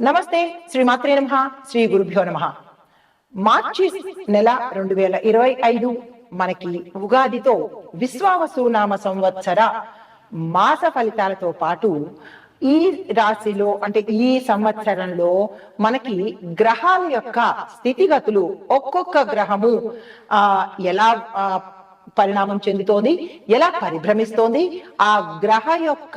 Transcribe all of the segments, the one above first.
నమస్తే శ్రీ మాత్రే నమ శ్రీ గురుభ్యో నమ. మార్చి నెల రెండు వేల ఇరవై ఐదు మనకి ఉగాదితో విశ్వావసునామ సంవత్సర మాస ఫలితాలతో పాటు ఈ రాశిలో అంటే ఈ సంవత్సరంలో మనకి గ్రహాల యొక్క స్థితిగతులు ఒక్కొక్క గ్రహము ఆ ఎలా ఆ, పరిణామం చెందుతోంది ఎలా పరిభ్రమిస్తోంది ఆ గ్రహ యొక్క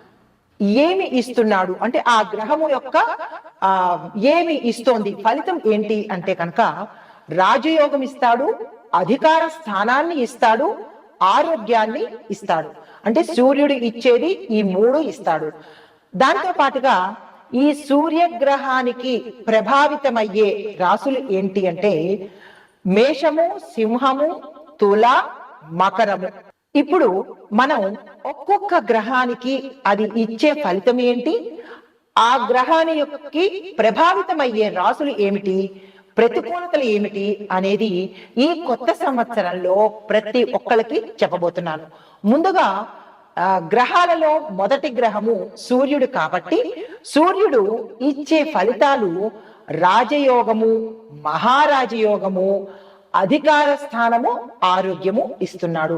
ఏమి ఇస్తున్నాడు? అంటే ఆ గ్రహము యొక్క ఆ ఏమి ఇస్తోంది? ఫలితం ఏంటి అంటే కనుక రాజయోగం ఇస్తాడు అధికార స్థానాన్ని ఇస్తాడు ఆరోగ్యాన్ని ఇస్తాడు. అంటే సూర్యుడు ఇచ్చేది ఈ మూడు ఇస్తాడు. దాంతో పాటుగా ఈ సూర్యగ్రహానికి ప్రభావితమయ్యే రాసులు ఏంటి అంటే మేషము సింహము తుల మకరము. ఇప్పుడు మనం ఒక్కొక్క గ్రహానికి అది ఇచ్చే ఫలితం ఏంటి? ఆ గ్రహాని యొక్క ప్రభావితమయ్యే రాసులు ఏమిటి? ప్రతికూలతలు ఏమిటి? అనేది ఈ కొత్త సంవత్సరంలో ప్రతి ఒక్కరికి చెప్పబోతున్నాను. ముందుగా ఆ, గ్రహాలలో మొదటి గ్రహము సూర్యుడు కాబట్టి సూర్యుడు ఇచ్చే ఫలితాలు రాజయోగము మహారాజయోగము అధికార స్థానము ఆరోగ్యము ఇస్తున్నాడు.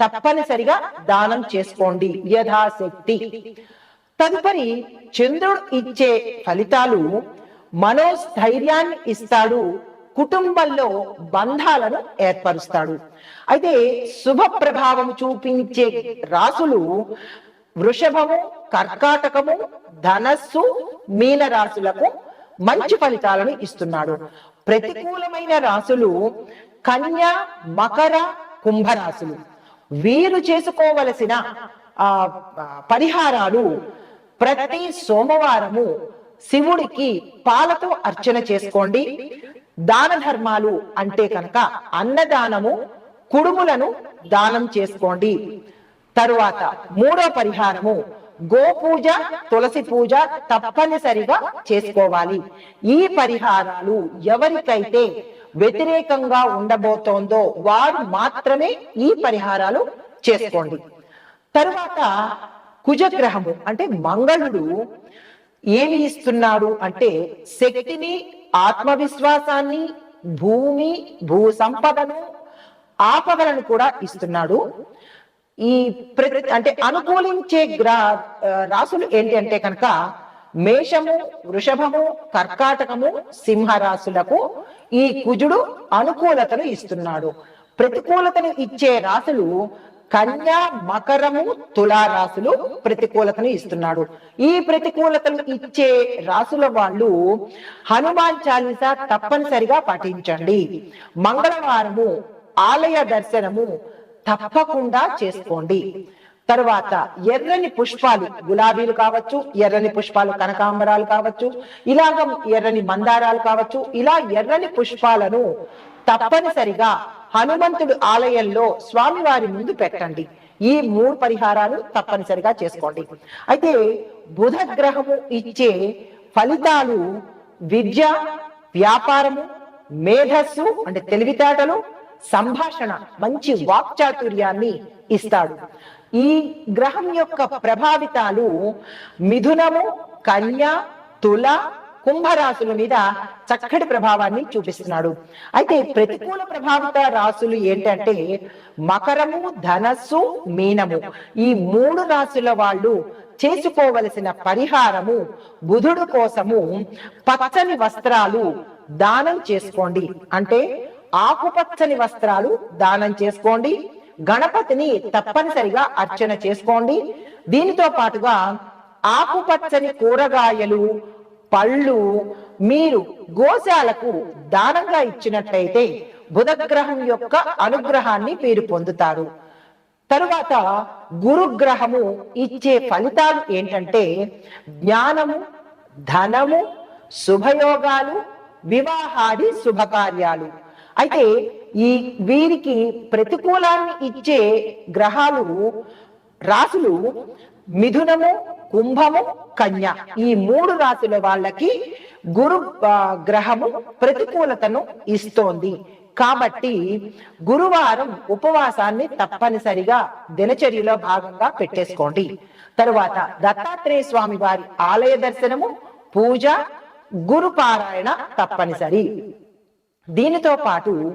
తప్పనిసరిగా దానం చేసుకోండి. యథాశక్తి. తదుపరి చంద్రుడు ఇచ్చే ఫలితాలు మనోస్థైర్యాన్ని ఇస్తాడు. కుటుంబంలో బంధాలను ఏర్పరుస్తాడు. అయితే శుభ ప్రభావం చూపించే రాసులు వృషభము కర్కాటకము ధనస్సు మీన రాశులకు మంచి ఫలితాలను ఇస్తున్నాడు. ప్రతికూలమైన రాసులు కన్య మకర కుంభరాశులు. వీరు చేసుకోవలసిన ఆ పరిహారాలు ప్రతి సోమవారము శివుడికి పాలతో అర్చన చేసుకోండి. దాన ధర్మాలు అంటే కనుక అన్నదానము కుడుములను దానం చేసుకోండి. తరువాత మూడో పరిహారము గోపూజ తులసి పూజ తప్పనిసరిగా చేసుకోవాలి. ఈ పరిహారాలు ఎవరికైతే వ్యతిరేకంగా ఉండబోతోందో వారు మాత్రమే ఈ పరిహారాలు చేసుకోండి. తరువాత కుజగ్రహము అంటే మంగళుడు ఏమి ఇస్తున్నాడు అంటే శక్తిని ఆత్మవిశ్వాసాన్ని భూమి భూ సంపదను ఆపదలను కూడా ఇస్తున్నాడు. ఈ ప్ర- అంటే అనుకూలించే గ్రా రాసులు ఏంటి అంటే కనుక మేషము వృషభము కర్కాటకము సింహరాశులకు ఈ కుజుడు అనుకూలతను ఇస్తున్నాడు. ప్రతికూలతను ఇచ్చే రాశులు కన్య మకరము తులారాశులు ప్రతికూలతను ఇస్తున్నాడు. ఈ ప్రతికూలతను ఇచ్చే రాసుల వాళ్ళు హనుమాన్ చాలీస తప్పనిసరిగా పాటించండి. మంగళవారము ఆలయ దర్శనము తప్పకుండా చేసుకోండి. తరువాత ఎర్రని పుష్పాలు గులాబీలు కావచ్చు ఎర్రని పుష్పాలు కనకాంబరాలు కావచ్చు ఇలాగ ఎర్రని మందారాలు కావచ్చు ఇలా ఎర్రని పుష్పాలను తప్పనిసరిగా హనుమంతుడు ఆలయంలో స్వామివారి ముందు పెట్టండి. ఈ మూడు పరిహారాలు తప్పనిసరిగా చేసుకోండి. అయితే బుధ గ్రహము ఇచ్చే ఫలితాలు విద్య వ్యాపారము మేధస్సు అంటే తెలివితేటలు సంభాషణ మంచి వాక్చాతుర్యాన్ని ఇస్తాడు. ఈ గ్రహం యొక్క ప్రభావితాలు మిథునము కన్య తుల కుంభరాశుల మీద చక్కటి ప్రభావాన్ని చూపిస్తున్నాడు. అయితే ప్రతికూల ప్రభావిత రాశులు ఏంటంటే మకరము ధనస్సు మీనము. ఈ మూడు రాశుల వాళ్ళు చేసుకోవలసిన పరిహారము బుధుడు కోసము పచ్చని వస్త్రాలు దానం చేసుకోండి. అంటే ఆకుపచ్చని వస్త్రాలు దానం చేసుకోండి. గణపతిని తప్పనిసరిగా అర్చన చేసుకోండి. దీనితో పాటుగా ఆకుపచ్చని కూరగాయలు పళ్ళు మీరు గోశాలకు దానంగా ఇచ్చినట్లయితే బుధగ్రహం యొక్క అనుగ్రహాన్ని మీరు పొందుతారు. తరువాత గురుగ్రహము ఇచ్చే ఫలితాలు ఏంటంటే జ్ఞానము ధనము శుభయోగాలు వివాహాది శుభకార్యాలు. అయితే ఈ వీరికి ప్రతికూలాన్ని ఇచ్చే గ్రహాలు రాసులు మిథునము కుంభము కన్య. ఈ మూడు రాశుల వాళ్ళకి గురు గ్రహము ప్రతికూలతను ఇస్తోంది. కాబట్టి గురువారం ఉపవాసాన్ని తప్పనిసరిగా దినచర్యలో భాగంగా పెట్టేసుకోండి. తరువాత దత్తాత్రేయ స్వామి వారి ఆలయ దర్శనము పూజ గురు పారాయణ తప్పనిసరి. దీనితో పాటు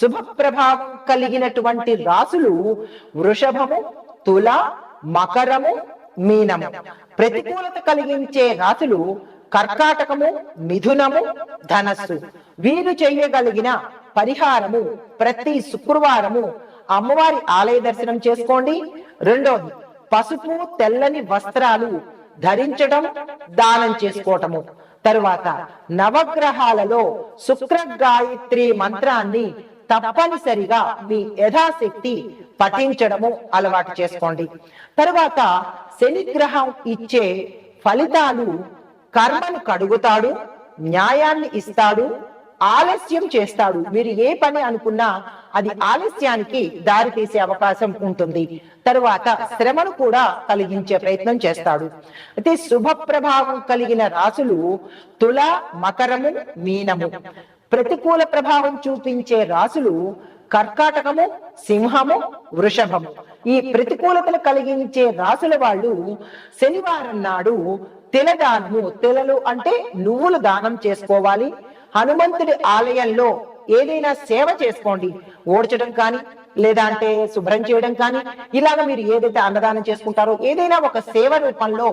శుభ ప్రభావం కలిగినటువంటి రాసులు వృషభము తుల మకరము మీనము. ప్రతికూలత కలిగించే రాసులు కర్కాటకము మిథునము ధనస్సు. వీరు చేయగలిగిన పరిహారము ప్రతి శుక్రవారము అమ్మవారి ఆలయ దర్శనం చేసుకోండి. రెండోది పసుపు తెల్లని వస్త్రాలు ధరించడం దానం చేసుకోవటము. తరువాత నవగ్రహాలలో శుక్ర గాయత్రి మంత్రాన్ని తప్పనిసరిగా మీ యథాశక్తి పఠించడము అలవాటు చేసుకోండి. తరువాత శని గ్రహం ఇచ్చే ఫలితాలు కర్మను కడుగుతాడు న్యాయాన్ని ఇస్తాడు ఆలస్యం చేస్తాడు. మీరు ఏ పని అనుకున్నా అది ఆలస్యానికి దారి తీసే అవకాశం ఉంటుంది. తరువాత శ్రమను కూడా కలిగించే ప్రయత్నం చేస్తాడు. అయితే శుభ ప్రభావం కలిగిన రాసులు తుల మకరము మీనము. ప్రతికూల ప్రభావం చూపించే రాసులు కర్కాటకము సింహము వృషభము. ఈ ప్రతికూలతలు కలిగించే రాసుల వాళ్ళు శనివారం నాడు తిలదానము తిలలు అంటే నువ్వులు దానం చేసుకోవాలి. హనుమంతుడి ఆలయంలో ఏదైనా సేవ చేసుకోండి. ఓడ్చడం కానీ లేదా అంటే శుభ్రం చేయడం కానీ ఇలాగ మీరు ఏదైతే అన్నదానం చేసుకుంటారో ఏదైనా ఒక సేవ రూపంలో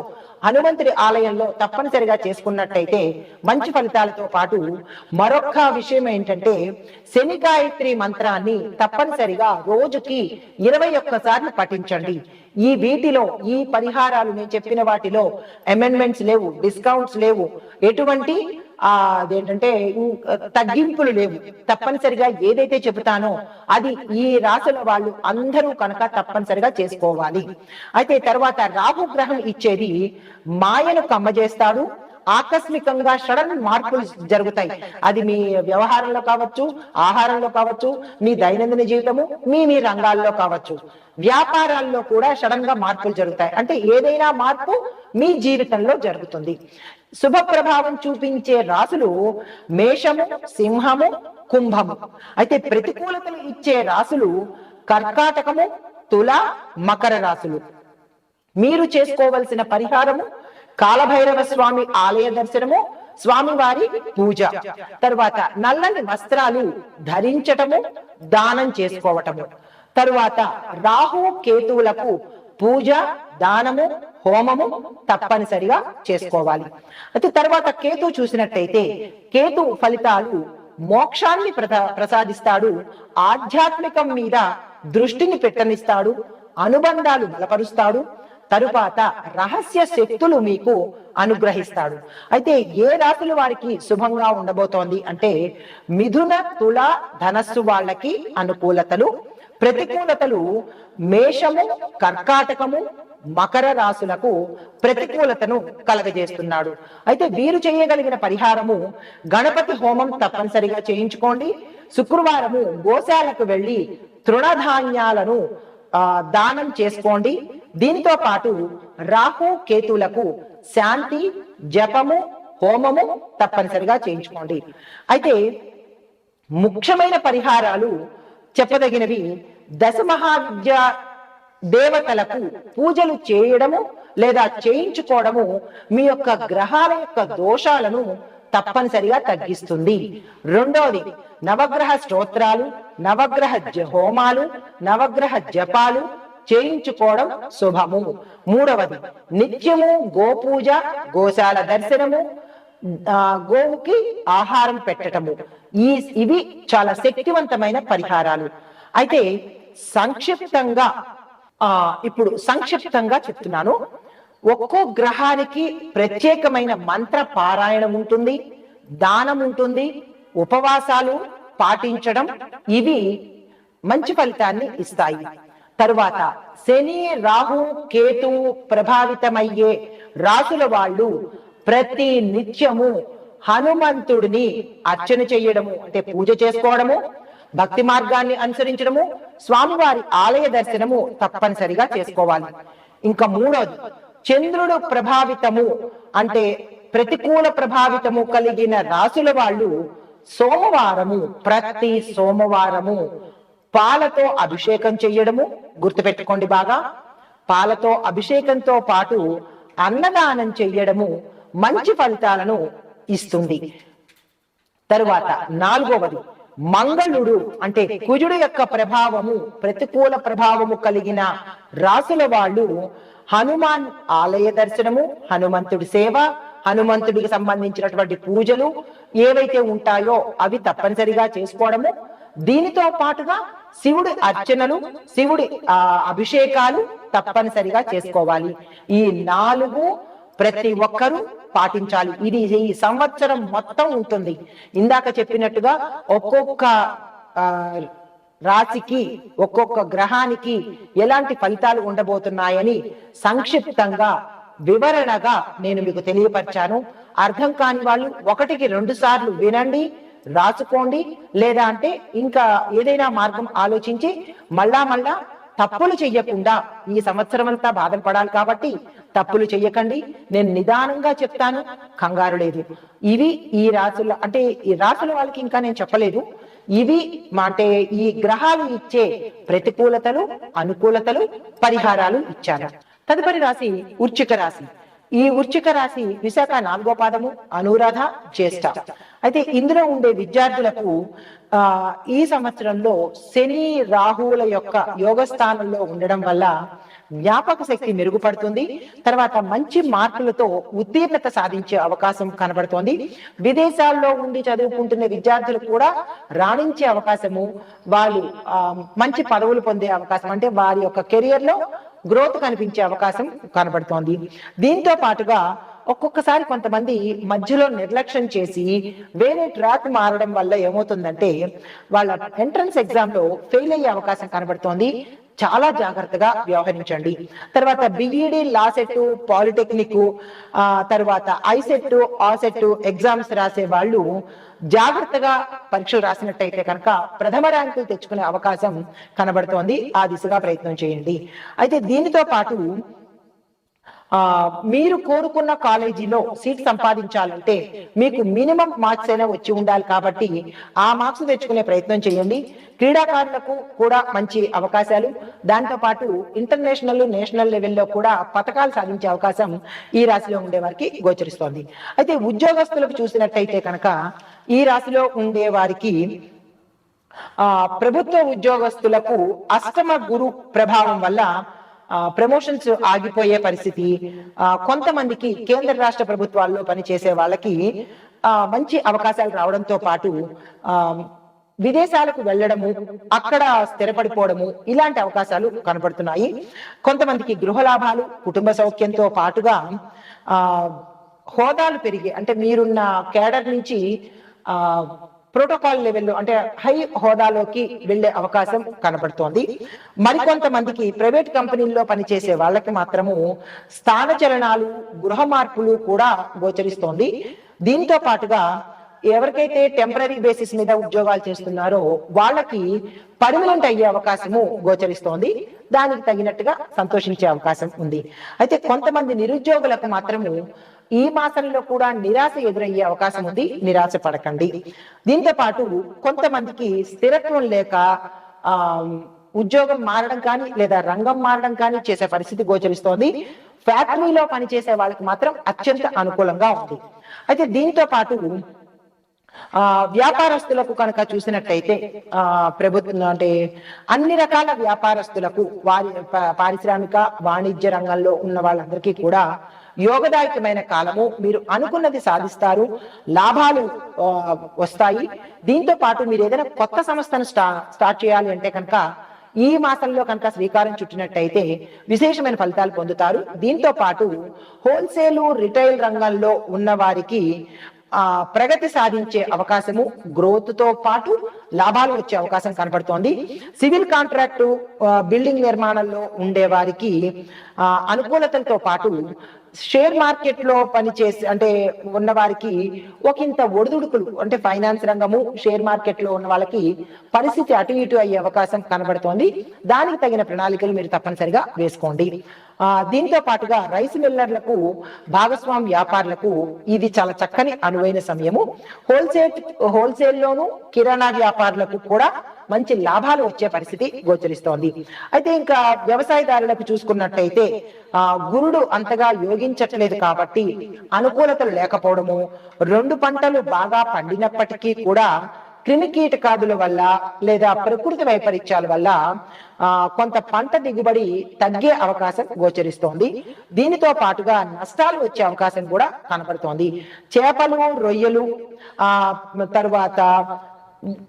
హనుమంతుడి ఆలయంలో తప్పనిసరిగా చేసుకున్నట్టయితే మంచి ఫలితాలతో పాటు మరొక విషయం ఏంటంటే శని గాయత్రి మంత్రాన్ని తప్పనిసరిగా రోజుకి ఇరవై ఒక్కసార్లు పఠించండి. ఈ వీటిలో ఈ పరిహారాలు నేను చెప్పిన వాటిలో అమెండ్మెంట్స్ లేవు డిస్కౌంట్స్ లేవు. ఎటువంటి ఆ అదేంటంటే తగ్గింపులు లేవు. తప్పనిసరిగా ఏదైతే చెబుతానో అది ఈ రాసుల వాళ్ళు అందరూ కనుక తప్పనిసరిగా చేసుకోవాలి. అయితే తర్వాత రాహు గ్రహం ఇచ్చేది మాయను కమ్మజేస్తాడు. ఆకస్మికంగా సడన్ మార్పులు జరుగుతాయి. అది మీ వ్యవహారంలో కావచ్చు ఆహారంలో కావచ్చు మీ దైనందిన జీవితము మీ మీ రంగాల్లో కావచ్చు. వ్యాపారాల్లో కూడా సడన్గా మార్పులు జరుగుతాయి. అంటే ఏదైనా మార్పు మీ జీవితంలో జరుగుతుంది. శుభ ప్రభావం చూపించే రాసులు మేషము సింహము కుంభము. అయితే ప్రతికూలతలు ఇచ్చే రాసులు కర్కాటకము తుల మకర రాసులు మీరు చేసుకోవలసిన పరిహారము కాలభైరవ స్వామి ఆలయ దర్శనము స్వామివారి పూజ. తరువాత నల్లని వస్త్రాలు ధరించటము దానం చేసుకోవటము. తరువాత రాహు కేతువులకు పూజ దానము హోమము తప్పనిసరిగా చేసుకోవాలి. అయితే తర్వాత కేతు చూసినట్టయితే కేతు ఫలితాలు మోక్షాన్ని ప్రసాదిస్తాడు ఆధ్యాత్మికం మీద దృష్టిని పెట్టనిస్తాడు అనుబంధాలు బలపరుస్తాడు తరువాత రహస్య శక్తులు మీకు అనుగ్రహిస్తాడు. అయితే ఏ రాశులు వారికి శుభంగా ఉండబోతోంది అంటే మిథున తుల ధనస్సు వాళ్ళకి అనుకూలతలు ప్రతికూలతలు మేషము కర్కాటకము మకర రాశులకు ప్రతికూలతను కలగజేస్తున్నాడు. అయితే వీరు చేయగలిగిన పరిహారము గణపతి హోమం తప్పనిసరిగా చేయించుకోండి. శుక్రవారము గోశాలకు వెళ్ళి తృణధాన్యాలను ఆ, దానం చేసుకోండి. దీనితో పాటు రాహు కేతులకు శాంతి జపము హోమము తప్పనిసరిగా చేయించుకోండి. అయితే ముఖ్యమైన పరిహారాలు చెప్పదగినవి దశ మహావిద్య దేవతలకు పూజలు చేయడము లేదా చేయించుకోవడము మీ యొక్క గ్రహాల యొక్క దోషాలను తప్పనిసరిగా తగ్గిస్తుంది. రెండవది నవగ్రహ స్తోత్రాలు నవగ్రహ జ- హోమాలు నవగ్రహ జపాలు చేయించుకోవడం శుభము. మూడవది నిత్యము గోపూజ గోశాల దర్శనము గోవుకి ఆహారం పెట్టటము. ఈ ఇవి చాలా శక్తివంతమైన పరిహారాలు. అయితే సంక్షిప్తంగా ఆ ఇప్పుడు సంక్షిప్తంగా చెప్తున్నాను. ఒక్కో గ్రహానికి ప్రత్యేకమైన మంత్ర పారాయణం ఉంటుంది దానం ఉంటుంది ఉపవాసాలు పాటించడం ఇవి మంచి ఫలితాన్ని ఇస్తాయి. తరువాత శని రాహు కేతు ప్రభావితమయ్యే రాసుల వాళ్ళు ప్రతి నిత్యము హనుమంతుడిని అర్చన చేయడము అంటే పూజ చేసుకోవడము భక్తి మార్గాన్ని అనుసరించడము స్వామివారి ఆలయ దర్శనము తప్పనిసరిగా చేసుకోవాలి. ఇంకా మూడోది చంద్రుడు ప్రభావితము అంటే ప్రతికూల ప్రభావితము కలిగిన రాసుల వాళ్ళు సోమవారము ప్రతి సోమవారము పాలతో అభిషేకం చెయ్యడము గుర్తుపెట్టుకోండి బాగా పాలతో అభిషేకంతో పాటు అన్నదానం చెయ్యడము మంచి ఫలితాలను ఇస్తుంది. తరువాత నాలుగవది మంగళుడు అంటే కుజుడు యొక్క ప్రభావము ప్రతికూల ప్రభావము కలిగిన రాసుల వాళ్ళు హనుమాన్ ఆలయ దర్శనము హనుమంతుడి సేవ హనుమంతుడికి సంబంధించినటువంటి పూజలు ఏవైతే ఉంటాయో అవి తప్పనిసరిగా చేసుకోవడము. దీనితో పాటుగా శివుడి అర్చనలు శివుడి ఆ అభిషేకాలు తప్పనిసరిగా చేసుకోవాలి. ఈ నాలుగు ప్రతి ఒక్కరూ పాటించాలి. ఇది ఈ సంవత్సరం మొత్తం ఉంటుంది. ఇందాక చెప్పినట్టుగా ఒక్కొక్క రాశికి ఒక్కొక్క గ్రహానికి ఎలాంటి ఫలితాలు ఉండబోతున్నాయని సంక్షిప్తంగా వివరణగా నేను మీకు తెలియపరిచాను. అర్థం కాని వాళ్ళు ఒకటికి రెండు సార్లు వినండి రాసుకోండి లేదా అంటే ఇంకా ఏదైనా మార్గం ఆలోచించి మళ్ళా మళ్ళా తప్పులు చెయ్యకుండా ఈ సంవత్సరం అంతా బాధలు పడాలి కాబట్టి తప్పులు చెయ్యకండి. నేను నిదానంగా చెప్తాను కంగారు లేదు. ఇవి ఈ రాసుల అంటే ఈ రాసుల వాళ్ళకి ఇంకా నేను చెప్పలేదు. ఇవి మాటే అంటే ఈ గ్రహాలు ఇచ్చే ప్రతికూలతలు అనుకూలతలు పరిహారాలు ఇచ్చాను. తదుపరి రాశి ఉర్చిక రాశి. ఈ వృచ్చిక రాశి విశాఖ నాలుగో పాదము అనురాధ జ్యేష్ఠ. అయితే ఇందులో ఉండే విద్యార్థులకు ఆ ఈ సంవత్సరంలో శని రాహువుల యొక్క యోగ స్థానంలో ఉండడం వల్ల జ్ఞాపక శక్తి మెరుగుపడుతుంది. తర్వాత మంచి మార్కులతో ఉత్తీర్ణత సాధించే అవకాశం కనబడుతోంది. విదేశాల్లో ఉండి చదువుకుంటున్న విద్యార్థులు కూడా రాణించే అవకాశము వాళ్ళు ఆ, మంచి పదవులు పొందే అవకాశం అంటే వారి యొక్క కెరియర్లో గ్రోత్ కనిపించే అవకాశం కనబడుతోంది. దీంతో పాటుగా ఒక్కొక్కసారి కొంతమంది మధ్యలో నిర్లక్ష్యం చేసి వేరే ట్రాక్ మారడం వల్ల ఏమవుతుందంటే వాళ్ళ ఎంట్రన్స్ ఎగ్జామ్లో ఫెయిల్ అయ్యే అవకాశం కనబడుతోంది. చాలా జాగ్రత్తగా వ్యవహరించండి. తర్వాత బిఈడి లా సెట్ పాలిటెక్నిక్ ఆ తర్వాత ఐసెట్ ఆసెట్ ఎగ్జామ్స్ రాసే వాళ్ళు జాగ్రత్తగా పరీక్షలు రాసినట్టయితే కనుక ప్రథమ ర్యాంకులు తెచ్చుకునే అవకాశం కనబడుతోంది. ఆ దిశగా ప్రయత్నం చేయండి. అయితే దీనితో పాటు మీరు కోరుకున్న కాలేజీలో సీట్ సంపాదించాలంటే మీకు మినిమం మార్క్స్ అయినా వచ్చి ఉండాలి కాబట్టి ఆ మార్క్స్ తెచ్చుకునే ప్రయత్నం చేయండి. క్రీడాకారులకు కూడా మంచి అవకాశాలు. దాంతో పాటు ఇంటర్నేషనల్ నేషనల్ లెవెల్లో కూడా పథకాలు సాధించే అవకాశం ఈ రాశిలో ఉండే వారికి గోచరిస్తోంది. అయితే ఉద్యోగస్తులకు చూసినట్టయితే కనుక ఈ రాశిలో ఉండే వారికి ఆ ప్రభుత్వ ఉద్యోగస్తులకు అష్టమ గురు ప్రభావం వల్ల ప్రమోషన్స్ ఆగిపోయే పరిస్థితి ఆ, కొంతమందికి కేంద్ర రాష్ట్ర ప్రభుత్వాల్లో పనిచేసే వాళ్ళకి ఆ, మంచి అవకాశాలు రావడంతో పాటు ఆ విదేశాలకు వెళ్ళడము అక్కడ స్థిరపడిపోవడము ఇలాంటి అవకాశాలు కనపడుతున్నాయి. కొంతమందికి గృహ లాభాలు కుటుంబ సౌఖ్యంతో పాటుగా ఆ హోదాలు పెరిగి అంటే మీరున్న కేడర్ నుంచి ఆ ప్రోటోకాల్ లెవెల్లో అంటే హై హోదాలోకి వెళ్ళే అవకాశం కనబడుతోంది. మరికొంతమందికి ప్రైవేట్ కంపెనీల్లో పనిచేసే వాళ్ళకి మాత్రము స్థానచలనాలు గృహ మార్పులు కూడా గోచరిస్తోంది. దీంతో పాటుగా ఎవరికైతే టెంపరీ బేసిస్ మీద ఉద్యోగాలు చేస్తున్నారో వాళ్ళకి పర్మనెంట్ అయ్యే అవకాశము గోచరిస్తోంది. దానికి తగినట్టుగా సంతోషించే అవకాశం ఉంది. అయితే కొంతమంది నిరుద్యోగులకు మాత్రము ఈ మాసంలో కూడా నిరాశ ఎదురయ్యే అవకాశం ఉంది. నిరాశ పడకండి. దీంతో పాటు కొంతమందికి స్థిరత్వం లేక ఆ ఉద్యోగం మారడం కానీ లేదా రంగం మారడం కానీ చేసే పరిస్థితి గోచరిస్తోంది. ఫ్యాక్టరీలో పనిచేసే వాళ్ళకి మాత్రం అత్యంత అనుకూలంగా ఉంది. అయితే దీంతో పాటు ఆ వ్యాపారస్తులకు కనుక చూసినట్లయితే ఆ ప్రభుత్వం అంటే అన్ని రకాల వ్యాపారస్తులకు వారి పారిశ్రామిక వాణిజ్య రంగంలో ఉన్న వాళ్ళందరికీ కూడా యోగదాయకమైన కాలము మీరు అనుకున్నది సాధిస్తారు లాభాలు వస్తాయి. దీంతో పాటు మీరు ఏదైనా కొత్త సంస్థను స్టా స్టార్ట్ చేయాలి అంటే కనుక ఈ మాసంలో కనుక శ్రీకారం చుట్టినట్టయితే విశేషమైన ఫలితాలు పొందుతారు. దీంతో పాటు హోల్సేల్ రిటైల్ రంగంలో ఉన్న వారికి ఆ ప్రగతి సాధించే అవకాశము గ్రోత్తో పాటు లాభాలు వచ్చే అవకాశం కనపడుతోంది. సివిల్ కాంట్రాక్టు బిల్డింగ్ నిర్మాణంలో ఉండే వారికి ఆ, అనుకూలతలతో పాటు షేర్ మార్కెట్లో పనిచేసి అంటే ఉన్న వారికి ఒకంత ఒడిదుడుకులు అంటే ఫైనాన్స్ రంగము షేర్ మార్కెట్లో ఉన్న వాళ్ళకి పరిస్థితి అటు ఇటు అయ్యే అవకాశం కనబడుతోంది. దానికి తగిన ప్రణాళికలు మీరు తప్పనిసరిగా వేసుకోండి. ఆ దీంతో పాటుగా రైస్ మిల్లర్లకు భాగస్వామి వ్యాపారులకు ఇది చాలా చక్కని అనువైన సమయము. హోల్సేల్ హోల్సేల్ లోను కిరాణా వ్యాపారులకు కూడా మంచి లాభాలు వచ్చే పరిస్థితి గోచరిస్తోంది. అయితే ఇంకా వ్యవసాయదారులకు చూసుకున్నట్టయితే ఆ గురుడు అంతగా యోగించట్లేదు కాబట్టి అనుకూలతలు లేకపోవడము రెండు పంటలు బాగా పండినప్పటికీ కూడా క్రిమి కీటకాదుల వల్ల లేదా ప్రకృతి వైపరీత్యాల వల్ల ఆ కొంత పంట దిగుబడి తగ్గే అవకాశం గోచరిస్తోంది. దీనితో పాటుగా నష్టాలు వచ్చే అవకాశం కూడా కనబడుతోంది చేపలు రొయ్యలు ఆ తరువాత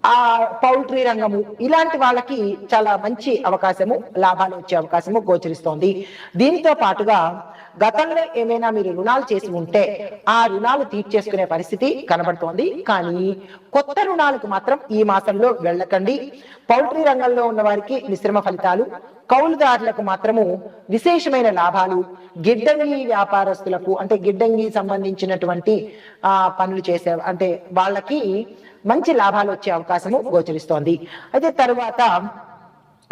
ఆ పౌల్ట్రీ రంగము ఇలాంటి వాళ్ళకి చాలా మంచి అవకాశము లాభాలు వచ్చే అవకాశము గోచరిస్తోంది. దీంతో పాటుగా గతంలో ఏమైనా మీరు రుణాలు చేసి ఉంటే ఆ రుణాలు తీర్చేసుకునే పరిస్థితి కనబడుతోంది. కానీ కొత్త రుణాలకు మాత్రం ఈ మాసంలో వెళ్ళకండి. పౌల్ట్రీ రంగంలో ఉన్న వారికి మిశ్రమ ఫలితాలు కౌలుదారులకు మాత్రము విశేషమైన లాభాలు గిడ్డంగి వ్యాపారస్తులకు అంటే గిడ్డంగి సంబంధించినటువంటి ఆ పనులు చేసే అంటే వాళ్ళకి మంచి లాభాలు వచ్చే అవకాశము గోచరిస్తోంది. అయితే తరువాత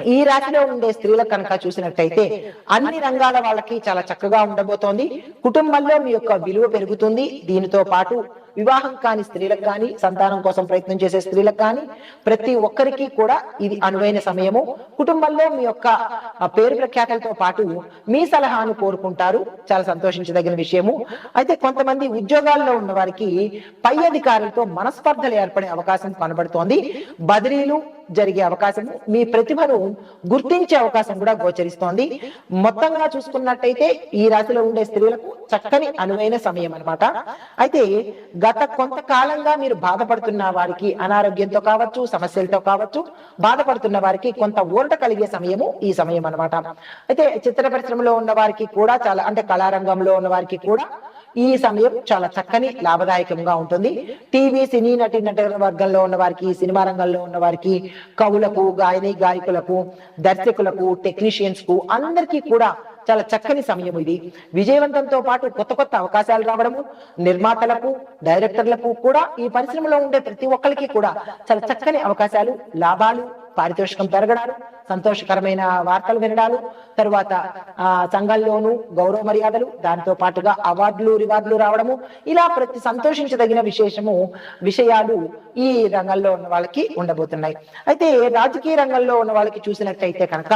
ఈ రాశిలో ఉండే స్త్రీలకు కనుక చూసినట్టయితే అన్ని రంగాల వాళ్ళకి చాలా చక్కగా ఉండబోతోంది. కుటుంబంలో మీ యొక్క విలువ పెరుగుతుంది. దీనితో పాటు వివాహం కాని స్త్రీలకు కానీ సంతానం కోసం ప్రయత్నం చేసే స్త్రీలకు కానీ ప్రతి ఒక్కరికి కూడా ఇది అనువైన సమయము. కుటుంబంలో మీ యొక్క పేరు ప్రఖ్యాతలతో పాటు మీ సలహాను కోరుకుంటారు. చాలా సంతోషించదగిన విషయము. అయితే కొంతమంది ఉద్యోగాల్లో ఉన్న వారికి పై అధికారులతో మనస్పర్ధలు ఏర్పడే అవకాశం కనబడుతోంది. బదిలీలు జరిగే అవకాశం మీ ప్రతిభను గుర్తించే అవకాశం కూడా గోచరిస్తోంది. మొత్తంగా చూసుకున్నట్టయితే ఈ రాశిలో ఉండే స్త్రీలకు చక్కని అనువైన సమయం అన్నమాట. అయితే గత కొంతకాలంగా మీరు బాధపడుతున్న వారికి అనారోగ్యంతో కావచ్చు సమస్యలతో కావచ్చు బాధపడుతున్న వారికి కొంత ఊరట కలిగే సమయము ఈ సమయం అన్నమాట. అయితే చిత్ర పరిశ్రమలో ఉన్న వారికి కూడా చాలా అంటే కళారంగంలో ఉన్న వారికి కూడా ఈ సమయం చాలా చక్కని లాభదాయకంగా ఉంటుంది. టీవీ సినీ నటి నట వర్గంలో ఉన్న వారికి సినిమా రంగంలో ఉన్న వారికి కవులకు గాయని గాయకులకు దర్శకులకు టెక్నీషియన్స్కు అందరికీ కూడా చాలా చక్కని సమయం ఇది. విజయవంతంతో పాటు కొత్త కొత్త అవకాశాలు రావడము నిర్మాతలకు డైరెక్టర్లకు కూడా ఈ పరిశ్రమలో ఉండే ప్రతి ఒక్కరికి కూడా చాలా చక్కని అవకాశాలు లాభాలు పారితోషికం పెరగడాలు సంతోషకరమైన వార్తలు వినడాలు తరువాత ఆ సంఘంలోను గౌరవ మర్యాదలు దాంతో పాటుగా అవార్డులు రివార్డులు రావడము ఇలా ప్రతి సంతోషించదగిన విశేషము విషయాలు ఈ రంగంలో ఉన్న వాళ్ళకి ఉండబోతున్నాయి. అయితే రాజకీయ రంగంలో ఉన్న వాళ్ళకి చూసినట్టయితే కనుక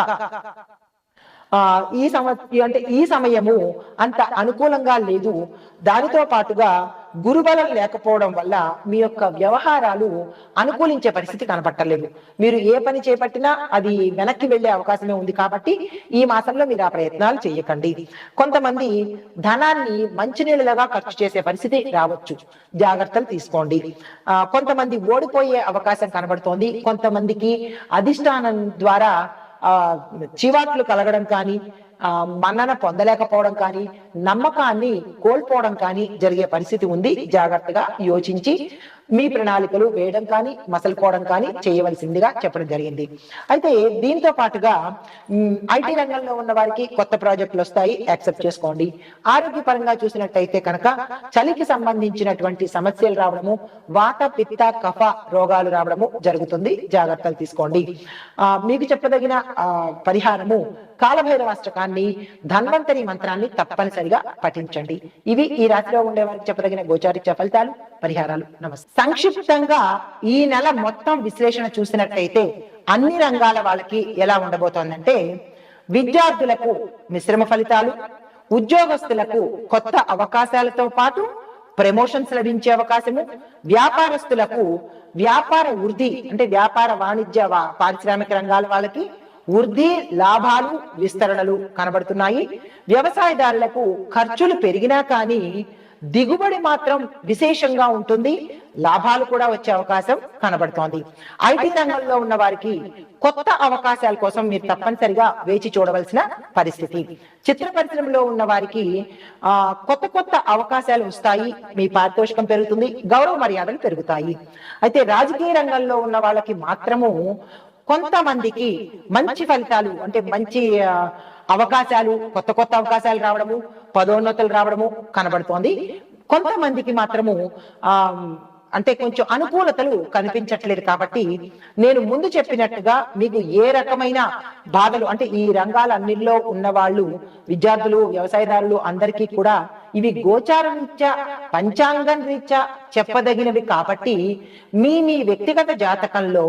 ఆ ఈ సంవత్సరం అంటే ఈ సమయము అంత అనుకూలంగా లేదు. దానితో పాటుగా గురుబలం లేకపోవడం వల్ల మీ యొక్క వ్యవహారాలు అనుకూలించే పరిస్థితి కనపట్టలేదు. మీరు ఏ పని చేపట్టినా అది వెనక్కి వెళ్ళే అవకాశమే ఉంది కాబట్టి ఈ మాసంలో మీరు ఆ ప్రయత్నాలు చేయకండి. కొంతమంది ధనాన్ని మంచినీళ్ళగా ఖర్చు చేసే పరిస్థితి రావచ్చు. జాగ్రత్తలు తీసుకోండి. ఆ కొంతమంది ఓడిపోయే అవకాశం కనబడుతోంది. కొంతమందికి అధిష్టానం ద్వారా చివాట్లు కలగడం కానీ ఆ మన్నన పొందలేకపోవడం కానీ నమ్మకాన్ని కోల్పోవడం కానీ జరిగే పరిస్థితి ఉంది. జాగ్రత్తగా యోచించి మీ ప్రణాళికలు వేయడం కానీ మసలుకోవడం కానీ చేయవలసిందిగా చెప్పడం జరిగింది. అయితే దీంతో పాటుగా ఐటీ రంగంలో ఉన్న వారికి కొత్త ప్రాజెక్టులు వస్తాయి యాక్సెప్ట్ చేసుకోండి. ఆరోగ్యపరంగా చూసినట్టయితే కనుక చలికి సంబంధించినటువంటి సమస్యలు రావడము వాత పిత్త కఫ రోగాలు రావడము జరుగుతుంది. జాగ్రత్తలు తీసుకోండి. ఆ, మీకు చెప్పదగిన పరిహారము కాలభైరవాష్టకాన్ని ధన్వంతరి మంత్రాన్ని తప్పనిసరిగా పఠించండి. ఇవి ఈ రాశిలో ఉండే వారికి చెప్పదగిన గోచారిత్య ఫలితాలు పరిహారాలు. నమస్తే. సంక్షిప్తంగా ఈ నెల మొత్తం విశ్లేషణ చూసినట్లయితే అన్ని రంగాల వాళ్ళకి ఎలా ఉండబోతోందంటే విద్యార్థులకు మిశ్రమ ఫలితాలు ఉద్యోగస్తులకు కొత్త అవకాశాలతో పాటు ప్రమోషన్స్ లభించే అవకాశము వ్యాపారస్తులకు వ్యాపార వృద్ధి అంటే వ్యాపార వాణిజ్య పారిశ్రామిక రంగాల వాళ్ళకి వృద్ధి లాభాలు విస్తరణలు కనబడుతున్నాయి. వ్యవసాయదారులకు ఖర్చులు పెరిగినా కానీ దిగుబడి మాత్రం విశేషంగా ఉంటుంది. లాభాలు కూడా వచ్చే అవకాశం కనబడుతోంది. ఐటీ రంగంలో ఉన్న వారికి కొత్త అవకాశాల కోసం మీరు తప్పనిసరిగా వేచి చూడవలసిన పరిస్థితి. చిత్ర పరిశ్రమలో ఉన్న వారికి ఆ కొత్త కొత్త అవకాశాలు వస్తాయి. మీ పారితోషికం పెరుగుతుంది. గౌరవ మర్యాదలు పెరుగుతాయి. అయితే రాజకీయ రంగంలో ఉన్న వాళ్ళకి మాత్రము కొంతమందికి మంచి ఫలితాలు అంటే మంచి అవకాశాలు కొత్త కొత్త అవకాశాలు రావడము పదోన్నతులు రావడము కనబడుతోంది. కొంతమందికి మాత్రము ఆ అంటే కొంచెం అనుకూలతలు కనిపించట్లేదు కాబట్టి నేను ముందు చెప్పినట్టుగా మీకు ఏ రకమైన బాధలు అంటే ఈ రంగాలన్నిటిలో ఉన్న వాళ్ళు విద్యార్థులు వ్యవసాయదారులు అందరికీ కూడా ఇవి గోచార రీత్యా పంచాంగం రీత్యా చెప్పదగినవి కాబట్టి మీ మీ వ్యక్తిగత జాతకంలో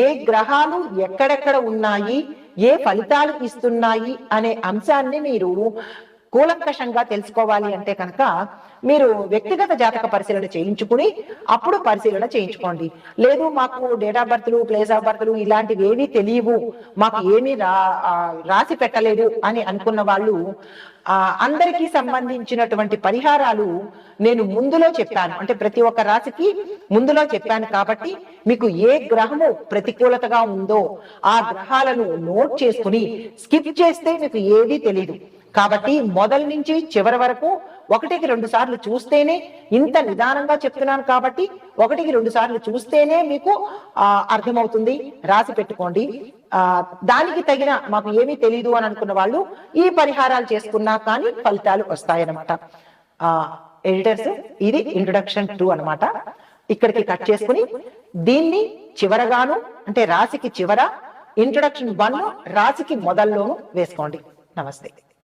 ఏ గ్రహాలు ఎక్కడెక్కడ ఉన్నాయి ఏ ఫలితాలు ఇస్తున్నాయి అనే అంశాన్ని మీరు కూలంకషంగా తెలుసుకోవాలి అంటే కనుక మీరు వ్యక్తిగత జాతక పరిశీలన చేయించుకుని అప్పుడు పరిశీలన చేయించుకోండి. లేదు మాకు డేట్ ఆఫ్ బర్త్లు ప్లేస్ ఆఫ్ బర్త్లు ఇలాంటివి ఏమీ తెలియవు. మాకు ఏమీ రా రాసి పెట్టలేదు అని అనుకున్న వాళ్ళు ఆ అందరికీ సంబంధించినటువంటి పరిహారాలు నేను ముందులో చెప్పాను. అంటే ప్రతి ఒక్క రాశికి ముందులో చెప్పాను కాబట్టి మీకు ఏ గ్రహము ప్రతికూలతగా ఉందో ఆ గ్రహాలను నోట్ చేసుకుని స్కిప్ చేస్తే మీకు ఏదీ తెలియదు కాబట్టి మొదల నుంచి చివరి వరకు ఒకటికి రెండు సార్లు చూస్తేనే ఇంత నిదానంగా చెప్తున్నాను కాబట్టి ఒకటికి రెండు సార్లు చూస్తేనే మీకు ఆ, అర్థమవుతుంది. రాసి పెట్టుకోండి. ఆ దానికి తగిన మాకు ఏమీ తెలియదు అని అనుకున్న వాళ్ళు ఈ పరిహారాలు చేసుకున్నా కానీ ఫలితాలు వస్తాయన్నమాట. ఆ ఎడిటర్స్ ఇది ఇంట్రొడక్షన్ టూ అనమాట ఇక్కడికి కట్ చేసుకుని దీన్ని చివరగాను అంటే రాశికి చివర ఇంట్రొడక్షన్ వన్ రాశికి మొదల్లోను వేసుకోండి. నమస్తే.